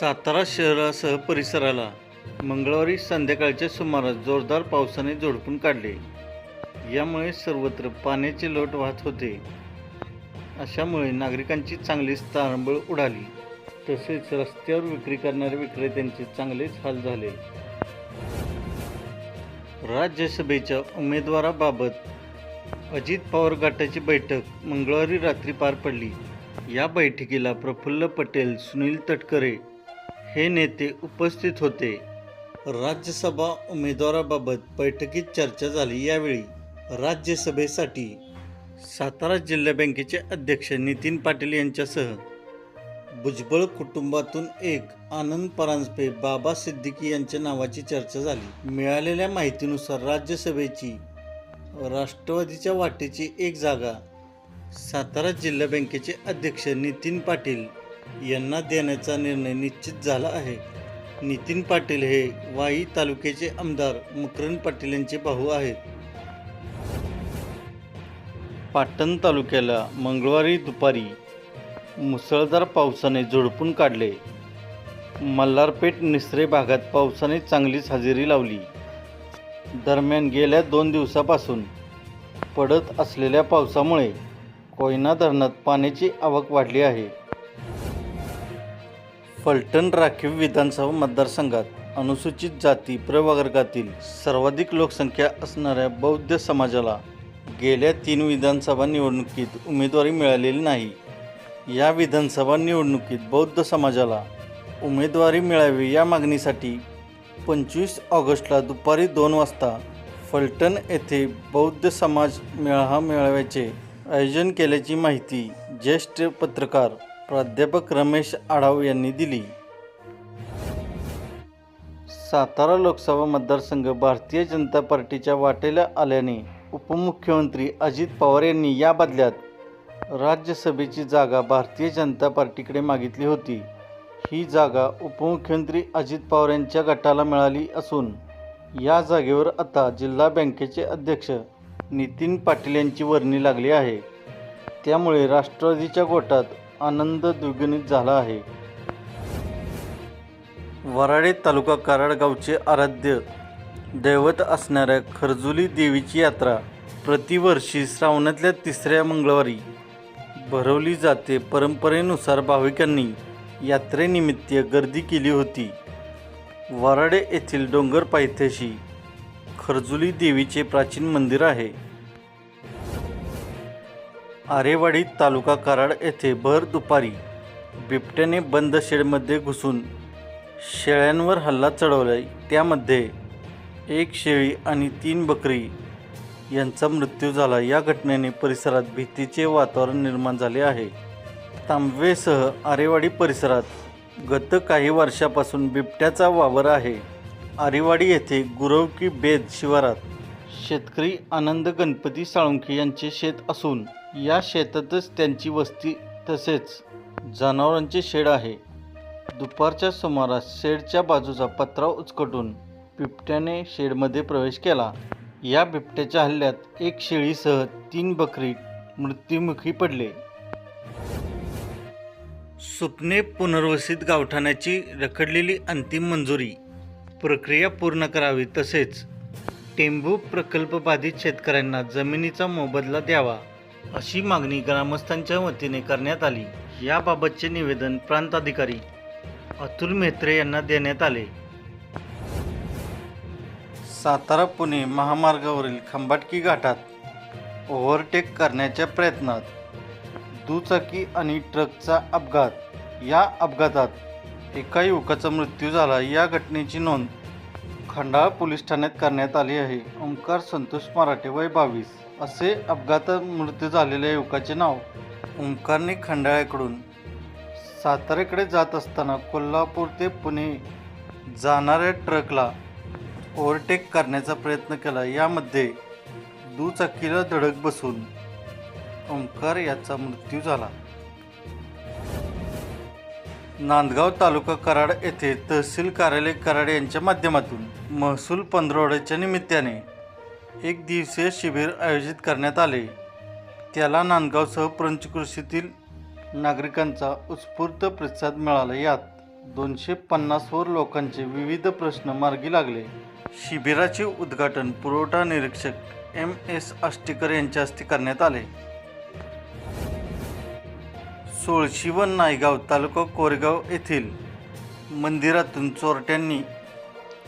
सातारा शहरासह परिसराला मंगळवारी संध्याकाळच्या सुमारास जोरदार पावसाने झोडपून काढले. यामुळे सर्वत्र पाण्याचे लोट वाहत होते. अशामुळे नागरिकांची चांगलीच तारांबळ उडाली. तसेच रस्त्यावर विक्री करणाऱ्या विक्रेत्यांचे चांगलेच हाल झाले. राज्यसभेच्या उमेदवाराबाबत अजित पवार गटाची बैठक मंगळवारी रात्री पार पडली. या बैठकीला प्रफुल्ल पटेल सुनील तटकरे हे नेते उपस्थित होते. राज्यसभा उमेदवाराबाबत बैठकीत चर्चा झाली यावेळी राज्यसभेसाठी सातारा जिल्हा बँकेचे अध्यक्ष नितीन पाटील यांच्यासह भुजबळ कुटुंबातून एक आनंद परांजपे बाबा सिद्दीकी यांच्या नावाची चर्चा झाली. मिळालेल्या माहितीनुसार राज्यसभेची राष्ट्रवादीच्या वाटेची एक जागा सातारा जिल्हा बँकेचे अध्यक्ष नितीन पाटील यांना देण्याचा निर्णय निश्चित झाला आहे. नितीन पाटील हे वाई तालुक्याचे आमदार मकरंद पाटील यांचे भाऊ आहेत. पाटण तालुक्याला मंगळवारी दुपारी मुसळधार पावसाने झोडपून काढले. मल्हारपेठ निसरे भागात पावसाने चांगलीच हजेरी लावली. दरम्यान गेल्या दोन दिवसापासून पडत असलेल्या पावसामुळे कोयना धरणात पाण्याची आवक वाढली आहे. फलटण राखीव विधानसभा मतदारसंघात अनुसूचित जाती प्रवर्गातील सर्वाधिक लोकसंख्या असणाऱ्या बौद्ध समाजाला गेल्या तीन विधानसभा निवडणुकीत उमेदवारी मिळालेली नाही. या विधानसभा निवडणुकीत बौद्ध समाजाला उमेदवारी मिळावी या मागणीसाठी पंचवीस ऑगस्टला दुपारी दोन वाजता फलटण येथे बौद्ध समाज मेळावा मेळाव्याचे आयोजन केल्याची माहिती ज्येष्ठ पत्रकार प्राध्यापक रमेश आढाव यांनी दिली. सातारा लोकसभा मतदारसंघ भारतीय जनता पार्टीच्या वाटेला आल्याने उपमुख्यमंत्री अजित पवार यांनी या बदल्यात राज्यसभेची जागा भारतीय जनता पार्टीकडे मागितली होती. ही जागा उपमुख्यमंत्री अजित पवार यांच्या गटाला मिळाली असून या जागेवर आता जिल्हा बँकेचे अध्यक्ष नितीन पाटील यांची वर्णी लागली आहे. त्यामुळे राष्ट्रवादीच्या गोटात आनंद द्विगुणित झाला आहे. वराडे तालुका कराडगावचे आराध्य दैवत असणाऱ्या खरजुली देवीची यात्रा प्रतिवर्षी श्रावणातल्या तिसऱ्या मंगळवारी भरवली जाते. परंपरेनुसार भाविकांनी यात्रेनिमित्त गर्दी केली होती. वराडे येथील डोंगर पायथ्याशी खरजुली देवीचे प्राचीन मंदिर आहे. आरेवाडी तालुका कराड येथे भर दुपारी बिबट्याने बंद शेडमध्ये घुसून शेळ्यांवर हल्ला चढवला त्यामध्ये एक शेळी आणि तीन बकरी यांचा मृत्यू झाला. या घटनेने परिसरात भीतीचे वातावरण निर्माण झाले आहे. तांबवेसह आरेवाडी परिसरात गत काही वर्षापासून बिबट्याचा वावर आहे. आरेवाडी येथे गुरवकी बेद शिवारात शेतकरी आनंद गणपती साळुंखे यांचे शेत असून या शेतातच त्यांची वस्ती तसेच जनावरांचे शेड आहे. दुपारच्या सुमारास शेडच्या बाजूचा पत्रा उचकटून बिबट्याने शेडमध्ये प्रवेश केला. या बिबट्याच्या हल्ल्यात एक शेळीसह तीन बकरी मृत्युमुखी पडले. सुपने पुनर्वसित गावठाण्याची रखडलेली अंतिम मंजुरी. प्रक्रिया पूर्ण करावी तसेच टेंभू प्रकल्प बाधित शेतकऱ्यांना जमिनीचा मोबदला द्यावा अशी मागणी ग्रामस्थांच्या वतीने करण्यात आली. याबाबतचे निवेदन प्रांताधिकारी अतुल मेत्रे यांना देण्यात आले. सातारा पुणे महामार्गावरील खंबाटकी घाटात ओव्हरटेक करण्याच्या प्रयत्नात दुचाकी आणि ट्रकचा अपघात. या अपघातात एका युवकाचा मृत्यू झाला. या घटनेची नोंद खंडाळा पोलीस ठाण्यात करण्यात आली आहे. ओंकार संतोष मराठे वय बावीस. असे अपघातात मृत्यू झालेल्या युवकाचे नाव ओंकारने खंडाळ्याकडून साताऱ्याकडे जात असताना कोल्हापूर ते पुणे जाणाऱ्या ट्रकला ओव्हरटेक करण्याचा प्रयत्न केला. यामध्ये दुचाकीला धडक बसून ओंकार याचा मृत्यू झाला. नांदगाव तालुका कराड येथे तहसील कार्यालय कराड यांच्या माध्यमातून महसूल पंधरवड्याच्या निमित्ताने एक दिवसीय शिबिर आयोजित करण्यात आले. त्याला नांदगावसह पंचकृषीतील नागरिकांचा उत्स्फूर्त प्रतिसाद मिळाला. यात दोनशे पन्नासवर लोकांचे विविध प्रश्न मार्गी लागले. शिबिराचे उद्घाटन पुरवठा निरीक्षक एम एस आष्टीकर यांच्या हस्ते करण्यात आले. सोळशी व नायगाव तालुका कोरेगाव येथील मंदिरातून चोरट्यांनी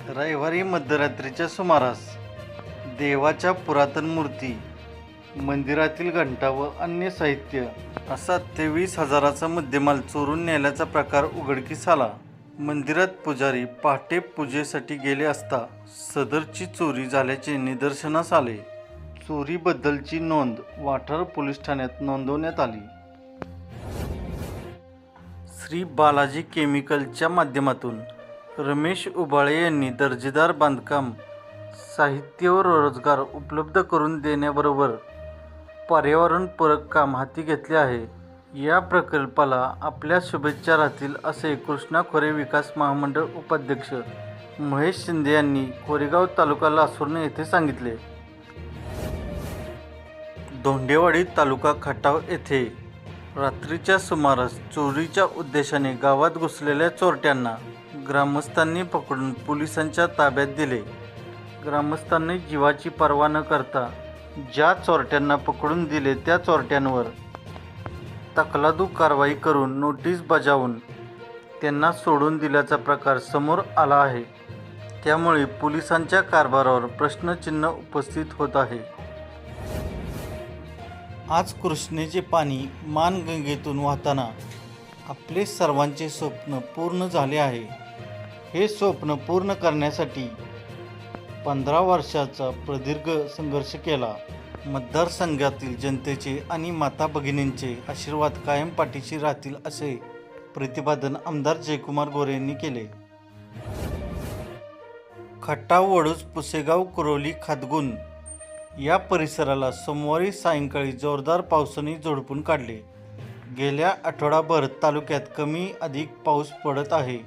रविवारी मध्यरात्रीच्या सुमारास देवाच्या पुरातन मूर्ती मंदिरातील घंटा व अन्य साहित्य असा तेवीस हजाराचा मुद्देमाल चोरून नेल्याचा प्रकार उघडकीस आला मंदिरात पुजारी पहाटे पूजेसाठी गेले असता सदरची चोरी झाल्याचे निदर्शनास आले. चोरीबद्दलची नोंद वाठार पोलीस ठाण्यात नोंदवण्यात आली. श्री बालाजी केमिकलच्या माध्यमातून रमेश उबाळे यांनी दर्जेदार बांधकाम साहित्य व रोजगार उपलब्ध करून देण्याबरोबर पर्यावरणपूरक काम हाती घेतले आहे. या प्रकल्पाला आपल्या शुभेच्छा राहतील असे कृष्णा खोरे विकास महामंडळ उपाध्यक्ष महेश शिंदे यांनी कोरेगाव तालुका लासुर्णे येथे सांगितले. धोंडेवाडी तालुका खटाव येथे रात्रीच्या सुमारास चोरीच्या उद्देशाने गावात घुसलेल्या चोरट्यांना ग्रामस्थांनी पकडून पोलिसांच्या ताब्यात दिले. ग्रामस्थांनी जीवाची पर्वा न करता ज्या चोरट्यांना पकडून दिले त्या चोरट्यांवर तकलादू कारवाई करून नोटीस बजावून त्यांना सोडून दिल्याचा प्रकार समोर आला आहे. त्यामुळे पोलिसांच्या कारभारावर प्रश्नचिन्ह उपस्थित होत आहे. आज कृष्णेचे पाणी मानगंगेतून वाहताना आपले सर्वांचे स्वप्न पूर्ण झाले आहे. हे स्वप्न पूर्ण करण्यासाठी पंधरा वर्षाचा प्रदीर्घ संघर्ष केला. मतदारसंघातील जनतेचे आणि माता भगिनींचे आशीर्वाद कायम पाठीशी राहतील असे प्रतिपादन आमदार जयकुमार गोरे यांनी केले. खट्टा वडूज पुसेगाव कुरोली खातगुण या परिसराला सोमवारी सायंकाळी जोरदार पावसाने झोडपून काढले. गेल्या आठवडाभर तालुक्यात कमी अधिक पाऊस पडत आहे.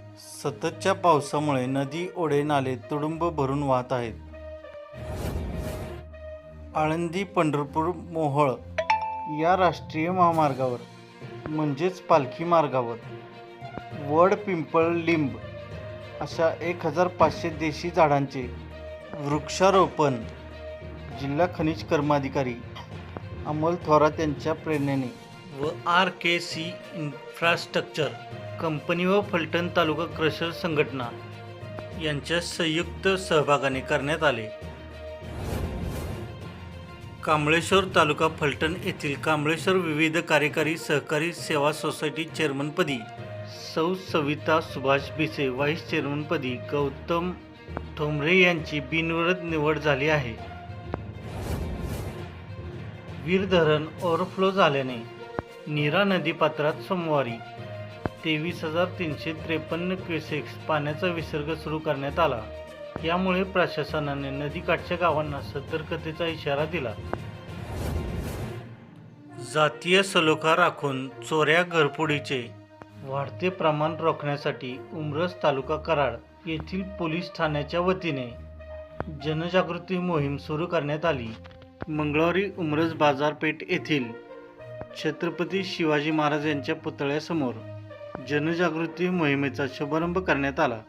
सततच्या पावसामुळे नदी ओढे नाले तुडुंब भरून वाहत आहेत. आळंदी पंढरपूर मोहळ या राष्ट्रीय महामार्गावर म्हणजेच पालखी मार्गावर वड पिंपळ लिंब अशा एक हजार पाचशे देशी झाडांचे वृक्षारोपण जिल्हा खनिज कर्माधिकारी अमोल थोरात यांच्या प्रेरणेने व R K C infrastructure company व फलटण तालुका क्रशर संघटना यांच्या संयुक्त सहभागाने करण्यात आले. कांबळेश्वर तालुका फलटण येथील कांबळेश्वर विविध कार्यकारी सहकारी सेवा सोसायटी चेअरमनपदी सौ सविता सुभाष भिसे व्हाईस चेअरमनपदी गौतम ठोंबरे यांची बिनविरोध निवड झाली आहे. वीर धरण ओव्हरफ्लो झाल्याने नीरा नदीपात्रात सोमवारी तेवीस हजार तीनशे त्रेपन्न क्युसेक्स पाण्याचा विसर्ग सुरू करण्यात आला. यामुळे प्रशासनाने नदीकाठच्या गावांना सतर्कतेचा इशारा दिला. जातीय सलोखा राखून चोऱ्या घरफोडीचे वाढते प्रमाण रोखण्यासाठी उमरस तालुका कराड येथील पोलीस ठाण्याच्या वतीने जनजागृती मोहीम सुरू करण्यात आली. मंगळवारी उमरज बाजारपेठ येथील छत्रपती शिवाजी महाराज यांच्या पुतळ्यासमोर जनजागृती मोहिमेचा शुभारंभ करण्यात आला.